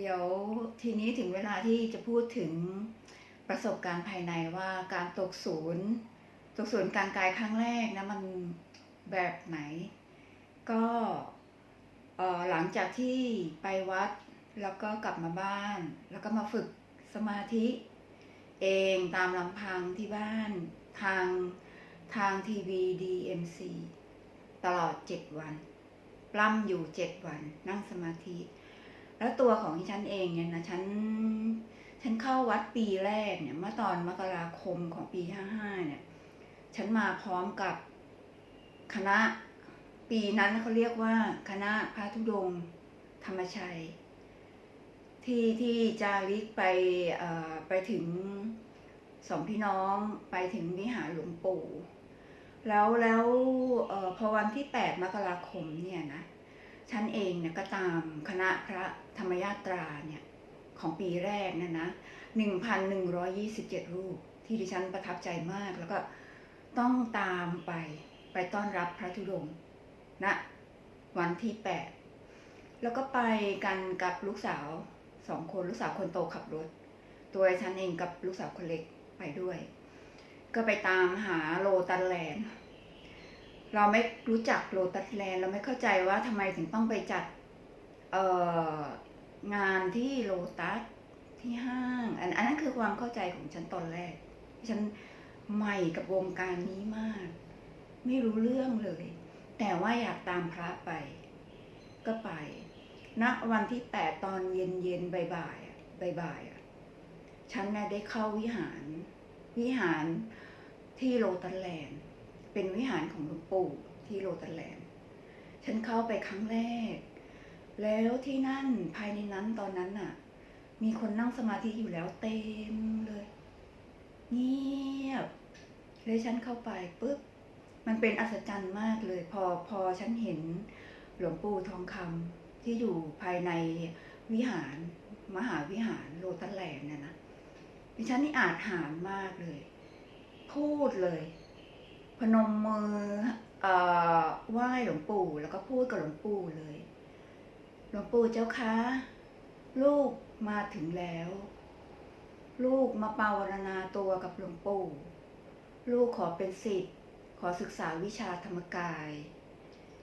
เดี๋ยวทีนี้ถึงเวลาที่จะพูดถึงประสบการณ์ภายในว่าการตกศูนย์ ตกศูนย์กลารกายครั้งแรกนะมันแบบไหน ก็เอ่อหลังจากที่ไปวัดแล้วก็กลับมาบ้าน แล้วก็มาฝึกสมาธิ เองตามลำพังที่บ้านทางทางทีวี DMC ตลอดเจ็ดวัน ปล้ำอยู่เจ็ดวันนั่งสมาธิ แล้วตัวของฉันเองเนี่ยนะฉันฉันเข้าวัดปีแรกเนี่ยเมื่อตอนมกราคมของปีห้าห้าเนี่ย ฉันมาพร้อมกับคณะปีนั้นเขาเรียกว่าคณะพระธุดงค์ธรรมชัย ที่ที่จาริกไปไปถึงสองพี่น้องไปถึงวิหารหลวงปู่ แล้วแล้วออพอวันที่ 8 มกราคมเนี่ยนะ ฉันเองเนี่ยก็ตามคณะพระธรรมยาตราเนี่ยของปีแรกนะนะ1,127 รูป ที่ดิฉันประทับใจมาก แล้วก็ต้องตามไปไปต้อนรับพระธุดงค์ณวันที่ 8 แล้วก็ไปกันกับลูกสาวสองคนลูกสาวคนโตขับรถ ตัวฉันเองกับลูกสาวคนเล็กไปด้วย ก็ไปตามหาโลตัสแลนด์ เราไม่รู้จักโลตัสแลนด์เราไม่เข้าใจว่าทำไมถึงต้องไปจัดงานที่โลตัสที่ห้างอันอันนั้นคือความเข้าใจของฉันตอนแรก ฉันใหม่กับวงการนี้มาก ไม่รู้เรื่องเลย แต่ว่าอยากตามพระไป ก็ไปณวันที่แปดตอนเย็นเย็นบ่ายๆอะบ่ายๆอะฉันน่ะได้เข้าวิหารวิหารที่โลตัสแลนด์ เป็นวิหารของหลวงปู่ที่โลตัสแลนด์ฉันเข้าไปครั้งแรก แล้วที่นั่นภายในนั้นตอนนั้นน่ะ มีคนนั่งสมาธิอยู่แล้วเต็มเลยเงียบเลยฉันเข้าไปปุ๊บมันเป็นอัศจรรย์มากเลย พอพอฉันเห็นหลวงปู่ทองคำที่อยู่ภายในวิหาร มหาวิหารโลตัสแลนด์เนี่ยนะดิฉันนี่อาจหารมากเลย พูดเลย พนมมืออ่อไหว้หลวงปู่แล้วก็พูดกับหลวงปู่เลย หลวงปู่เจ้าคะ ลูกมาถึงแล้ว ลูกมาปาวรณาตัวกับหลวงปู่ ลูกขอเป็นศิษย์ขอศึกษาวิชาธรรมกาย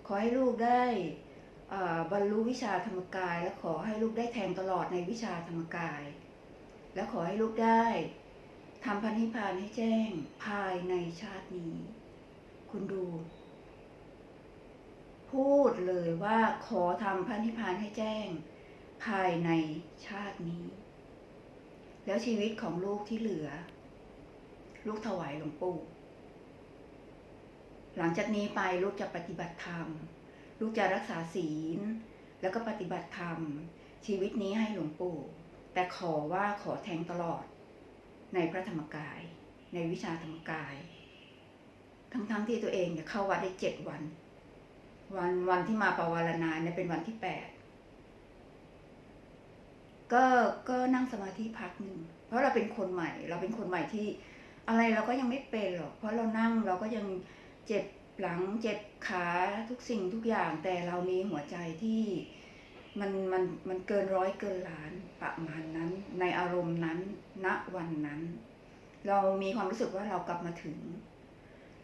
ขอให้ลูกได้อ่อบรรลุวิชาธรรมกาย และขอให้ลูกได้แทงตลอดในวิชาธรรมกาย และขอให้ลูกได้ทำพันธิพพานให้แจ้งภายในชาตินี้ คุณดู พูดเลยว่าขอทำพันธิพพานให้แจ้ง ภายในชาตินี้ แล้วชีวิตของลูกที่เหลือ ลูกถวายหลวงปู่หลังจากนี้ไปลูกจะปฏิบัติธรรม ลูกจะรักษาศีล แล้วก็ปฏิบัติธรรม ชีวิตนี้ให้หลวงปู่ แต่ขอว่าขอแทงตลอด ในพระธรรมกาย ในวิชาธรรมกาย ทั้งๆทที่ตัวเองเนี่ยเข้าวัดได้เจ็ดวัน วันวันที่มาปวารณาเนี่ยเป็นวันที่แปดก็ก็นั่งสมาธิพักหนึ่งเพราะเราเป็นคนใหม่ เราเป็นคนใหม่ที่อะไรเราก็ยังไม่เป็นหรอกเพราะเรานั่งเราก็ยังเจ็บหลังเจ็บขาทุกสิ่งทุกอย่างแต่เรามีหัวใจที่มันมันมันเกินร้อยเกินล้านประมาณนั้น ในอารมณ์นั้นณวันนั้น เรามีความรู้สึกว่าเรากลับมาถึง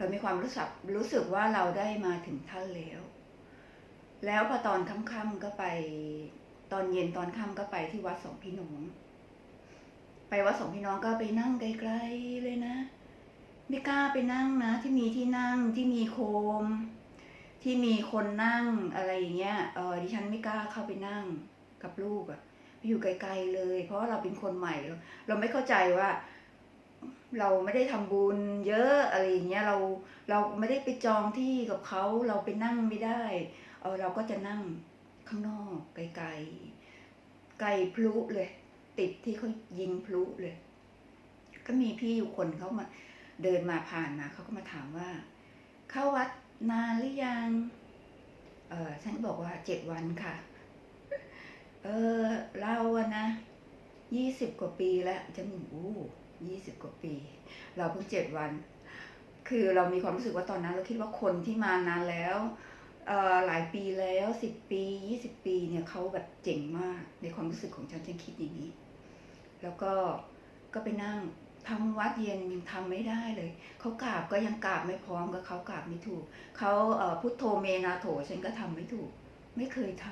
เรามีความรู้สึกรู้สึกว่าเราได้มาถึงท่านแล้ว แล้วพอตอนค่ำๆก็ไป ตอนเย็นตอนค่ำก็ไปที่วัดสองพี่น้อง ไปวัดสองพี่น้องก็ไปนั่งไกลๆเลยนะไม่กล้าไปนั่งนะ ที่มีที่นั่งที่มีโคม ที่มีคนนั่งอะไรอย่างเงี้ยเออดิฉันไม่กล้าเข้าไปนั่งกับลูกอะไปอยู่ไกลๆเลย เพราะเราเป็นคนใหม่เราไม่เข้าใจว่า เราไม่ได้ทำบุญเยอะอะไรอย่างเงี้ยเราเราไม่ได้ไปจองที่กับเขาเราไปนั่งไม่ได้เออเราก็จะนั่งข้างนอกไกลๆไกลพลุเลย ติดที่เขายิงพลุเลย ก็มีพี่อยู่คนเขามาเดินมาผ่านมาเขาก็มาถามว่า เข้าวัดนานหรือยังเออฉันบอกว่าเจ็ดวันค่ะ เออเราอะนะยี่สิบกว่าปีแล้วฉันโอ้ ยี่สิบกว่าปี เราเพิ่งเจ็ดวัน คือเรามีความรู้สึกว่าตอนนั้นเราคิดว่าคนที่มานานแล้วหลายปีแล้วสิบปียี่สิบปีเนี่ยเขาแบบเจ๋งมากในความรู้สึกของฉันฉันคิดอย่างนี้ แล้วก็ก็ไปนั่งทำวัดเย็นยังทำไม่ได้เลย เขากราบก็ยังกราบไม่พร้อมกับเขากราบไม่ถูก เขาพุทโธเมนาโถฉันก็ทำไม่ถูก ไม่เคยท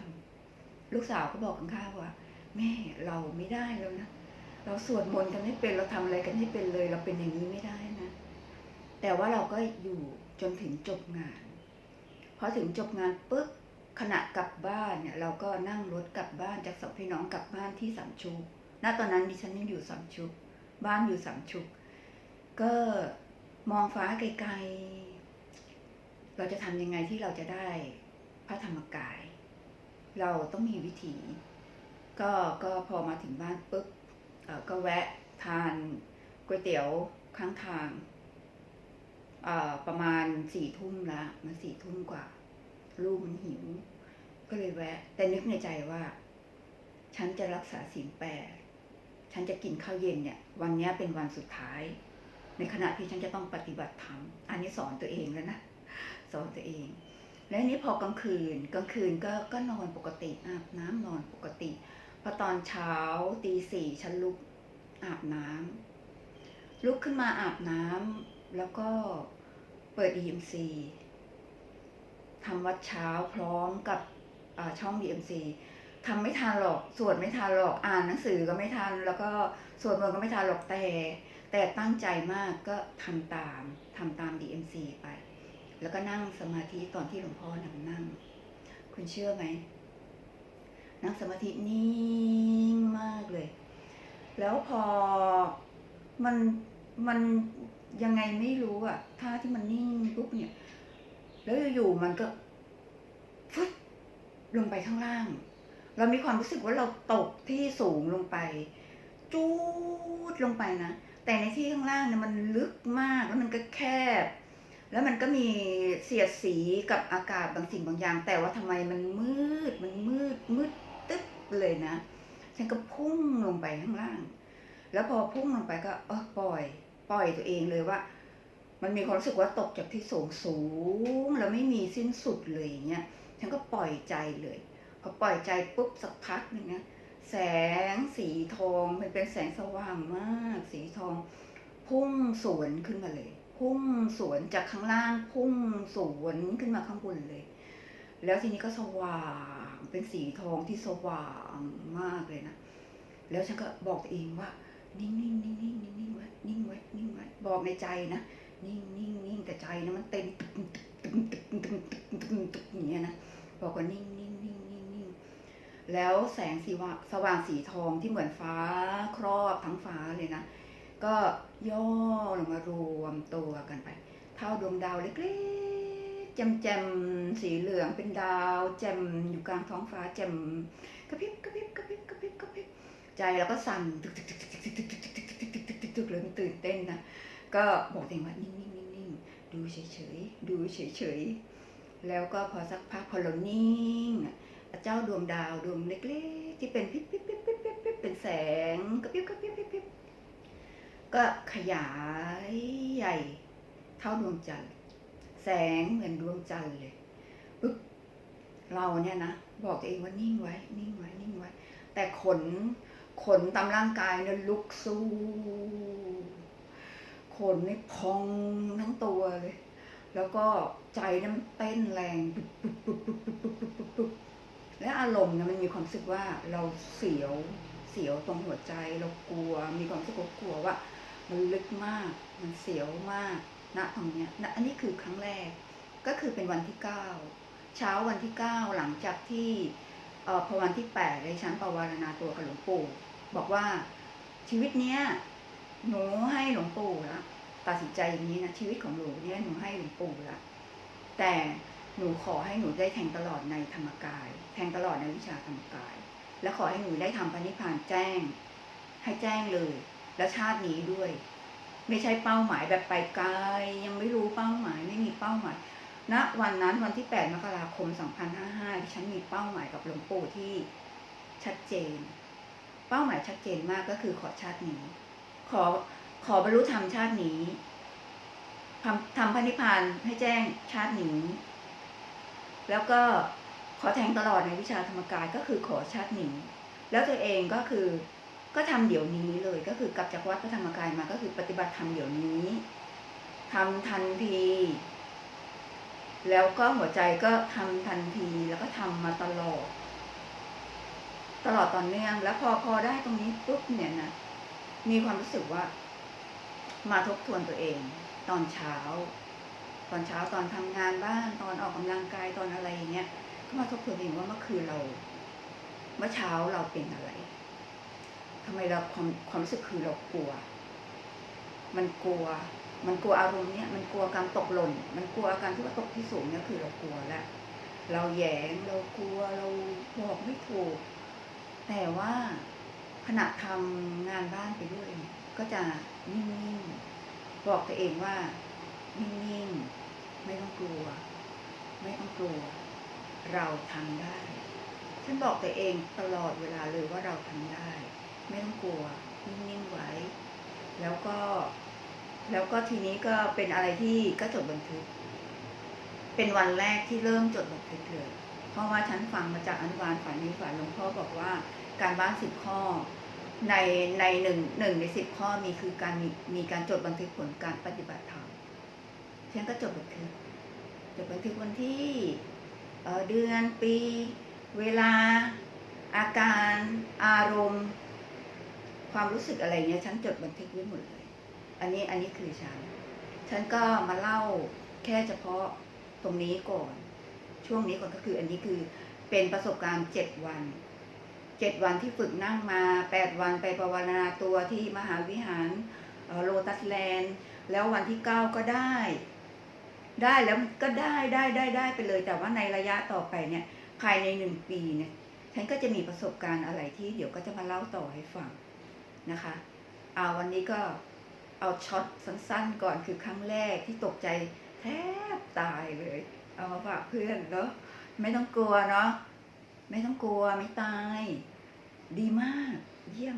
ำลูกสาวก็บอกข้างๆว่า แม่เราไม่ได้แล้วนะ เราสวดมนต์กันไม่เป็นเราทำอะไรกันไม่เป็นเลย เราเป็นอย่างนี้ไม่ได้นะ แต่ว่าเราก็อยู่จนถึงจบงานพอถึงจบงานปุ๊บขณะกลับบ้านเนี่ยเราก็นั่งรถกลับบ้านจากสองพี่น้องกลับบ้านที่สามชุกณตอนนั้นดิฉันยังอยู่สามชุกบ้านอยู่สามชุก ก็มองฟ้าไกลๆ เราจะทำยังไงที่เราจะได้พระธรรมกาย เราต้องมีวิธี ก็ก็พอมาถึงบ้านปุ๊บ ก็แวะทานก๋วยเตี๋ยวข้างทางประมาณสี่ทุ่มละมันสี่ทุ่มกว่า ลูกมันหิว ก็เลยแวะ แต่นึกในใจว่า ฉันจะรักษาศีลแปดฉันจะกินข้าวเย็นเนี่ย วันนี้เป็นวันสุดท้าย ในขณะที่ฉันจะต้องปฏิบัติธรรมอันนี้สอนตัวเองแล้วนะสอนตัวเอง แล้วนี้พอกลางคืนกลางคืนก็ก็นอนปกติอาบน้ำนอนปกติ พอตอนเช้าตีสี่ฉันลุกอาบน้ำลุกขึ้นมาอาบน้ำแล้วก็เปิด EMC ทำวัดเช้าพร้อมกับอ่าช่อง DMC ทำไม่ทันหรอกสวดไม่ทันหรอกอ่านหนังสือก็ไม่ทัน แล้วก็สวดมนต์ก็ไม่ทันหรอกแต่ แต่ตั้งใจมากก็ทำตามทำตาม DMC ไป แล้วก็นั่งสมาธิตอนที่หลวงพ่อนำนั่ง คุณเชื่อไหม นั่งสมาธินิ่งมากเลย แล้วพอมันมันยังไงไม่รู้อะท่าที่มันนิ่งปุ๊บเนี่ย แล้วอยู่ๆมันก็ฟึดลงไปข้างล่าง เรามีความรู้สึกว่าเราตกที่สูงลงไป จูดลงไปนะ แต่ในที่ข้างล่างเนี่ยมันลึกมากแล้วมันก็แคบ แล้วมันก็มีเสียดสีกับอากาศบางสิ่งบางอย่าง แต่ว่าทำไมมันมืดมันมืดมืด เลยนะ ฉันก็พุ่งลงไปข้างล่าง แล้วพอพุ่งลงไปก็เออปล่อย ปล่อยตัวเองเลยว่า มันมีความรู้สึกว่าตกจากที่สูงสูงแล้วไม่มีสิ้นสุดเลยอย่างเงี้ย ฉันก็ปล่อยใจเลย พอปล่อยใจปุ๊บสักพักหนึ่งนะแสงสีทองมันเป็นแสงสว่างมาก สีทอง พุ่งสวนขึ้นมาเลย พุ่งสวนจากข้างล่าง พุ่งสวนขึ้นมาข้างบนเลย แล้วทีนี้ก็สว่างเป็นสีทองที่สว่างมากเลยนะ แล้วฉันก็บอกตัวเองว่า นิ่งนิ่งนิ่งนิ่งนิ่งนิ่งไว้นิ่งไว้นิ่งไว้บอกในใจนะนิ่งนิ่งนิ่งแต่ใจนะมันเต้นตึ๊งตึ๊งตึ๊งตึ๊งตึ๊งตึ๊งตึกอย่างเงี้ยนะบอกว่านิ่งนิ่งนิ่งนิ่งนิ่งแล้วแสงสีว่าสว่างสีทองที่เหมือนฟ้าครอบทั้งฟ้าเลยนะก็ย่อลงมารวมตัวกันไป เท่าดวงดาวเล็ก จมแจมสีเหลืองเป็นดาว แจมอยู่กลางท้องฟ้าแจมกระพริบกระพริบกระพริบกระพริบกระพริบใจเราก็สั่นตึกตึกตึกตึกตึกตึกตึกตึกตึกตึกตึกตึกตึกตึกเลยมันตื่นเต้นนะก็บอกตัวเองว่านิ่งนิ่งนิ่งนิ่งดูเฉยเฉยดูเฉยเฉยแล้วก็พอสักพักพอเรานิ่งเจ้าดวงดาวดวงเล็กๆ ที่เป็นปิ๊บปิ๊บปิ๊บปิ๊บปิ๊บปิ๊บเป็นแสงกระพริบกระพริบกระพริบก็ขยายใหญ่เท่าดวงจันทร์แส งเหมือนดวงจันทร์เลยปึ๊บเราเนี่ยนะบอกตัวเองว่านิ่งไว้ นิ่งไว้ นิ่งไว้ แต่ขนขนตามร่างกายเนี่ยลุกสู้ขนนี่พองทั้งตัวเลย แล้วก็ใจเนี่ยมันเต้นแรงปุ๊บปุ๊บปุ๊บปุ๊บปุ๊บปุ๊บปุ๊บปุ๊บและอารมณ์เนี่ยมันมีความรู้สึกว่าเราเสียวเสียวตรงหัวใจเรากลัว มีความรู้สึกกลัวว่า มันลึกมาก มันเสียวมาก ณตรงเนี้ยณอันนี้คือครั้งแรกก็คือเป็นวันที่เก้าเช้าวันที่เก้าหลังจากที่เอ่อพอวันที่แปดเลยฉันปวารณาตัวกับหลวงปู่ บอกว่าชีวิตเนี้ยหนูให้หลวงปู่ละตัดสินใจอย่างนี้นะชีวิตของหนูเนี่ยหนูให้หลวงปู่ละแต่หนูขอให้หนูได้แทงตลอดในธรรมกาย แทงตลอดในวิชาธรรมกาย และขอให้หนูได้ทำปณิพพานแจ้ง ให้แจ้งเลย และชาตินี้ด้วย ไม่ใช่เป้าหมายแบบไปไกล ยังไม่รู้เป้าหมายไม่มีเป้าหมายณวันนั้นวันที่ 8 มกราคม 2555ที่ฉันมีเป้าหมายกับหลวงปู่ที่ชัดเจน เป้าหมายชัดเจนมากก็คือขอชาตินี้ ขอขอบรรลุธรรมชาตินี้ทำทำพระนิพพานให้แจ้งชาตินี้ แล้วก็ขอแทงตลอดในวิชาธรรมกายก็คือขอชาติหนีแล้วตัวเองก็คือ ก็ทำเดี๋ยวนี้เลย ก็คือกลับจากวัดพระธรรมกายมาก็คือปฏิบัติธรรมเดี๋ยวนี้ทำทันที แล้วก็หัวใจก็ทำทันทีแล้วก็ทำมาตลอด ตลอดตอนเนื่องแล้วพอพอได้ตรงนี้ปุ๊บเนี่ยนะมีความรู้สึกว่า มาทบทวนตัวเอง ตอนเช้า ตอนเช้าตอนทำงานบ้านตอนออกกำลังกายตอนอะไรอย่างเงี้ยก็มาทบทวนเองว่าเมื่อคืนเรา เมื่อเช้าเราเป็นอะไร ทำไมเราความความรู้สึกคือเรากลัว มันกลัว มันกลัวอารมณ์เนี้ยมันกลัวการตกหล่น มันกลัวอาการที่ว่าตกที่สูงเนี่ยคือเรากลัวแล้วเราแยงเรากลัวเราบอกไม่ถูก แต่ว่าขณะทำงานบ้านไปด้วยเนี่ยก็จะนิ่งๆบอกตัวเองว่านิ่งๆไม่ต้องกลัว ไม่ต้องกลัว เราทำได้ ฉันบอกตัวเองตลอดเวลาเลยว่าเราทำได้ ไม่ต้องกลัวนิ่งๆไว้ แล้วก็ แล้วก็ทีนี้ก็เป็นอะไรที่ก็จดบันทึก เป็นวันแรกที่เริ่มจดบันทึกเลยเพราะว่าฉันฟังมาจากอนุบาลฝันนี้ฝันหลวงพ่อบอกว่าการบ้านสิบข้อ ในในหนึ่งหนึ่งในสิบข้อมีคือการมีมีการจดบันทึกผลการปฏิบัติธรรมฉันก็จดบันทึกจดบันทึกวันที่เเดือนปี เวลา อาการอารมณ์ ความรู้สึกอะไรเนี้ยฉันจดบันทึกไว้หมดเลย อันนี้อันนี้คือฉัน ฉันก็มาเล่าแค่เฉพาะตรงนี้ก่อน ช่วงนี้ก่อนก็คืออันนี้คือเป็นประสบการณ์เจ็ดวันเจ็ดวันที่ฝึกนั่งมาแปดวันไปภาวนาตัวที่มหาวิหารโลตัสแลนด์แล้ววันที่เก้าก็ได้ ได้แล้วก็ได้ได้ได้ได้ไปเลย แต่ว่าในระยะต่อไปเนี่ยภายในหนึ่งปีเนี่ยฉันก็จะมีประสบการณ์อะไรที่เดี๋ยวก็จะมาเล่าต่อให้ฟัง นะคะเอาวันนี้ก็เอาช็อตสั้นๆก่อนคือครั้งแรกที่ตกใจแทบตายเลย เอามาฝากเพื่อนเนาะไม่ต้องกลัวเนาะไม่ต้องกลัวไม่ตาย ดีมากเยี่ยม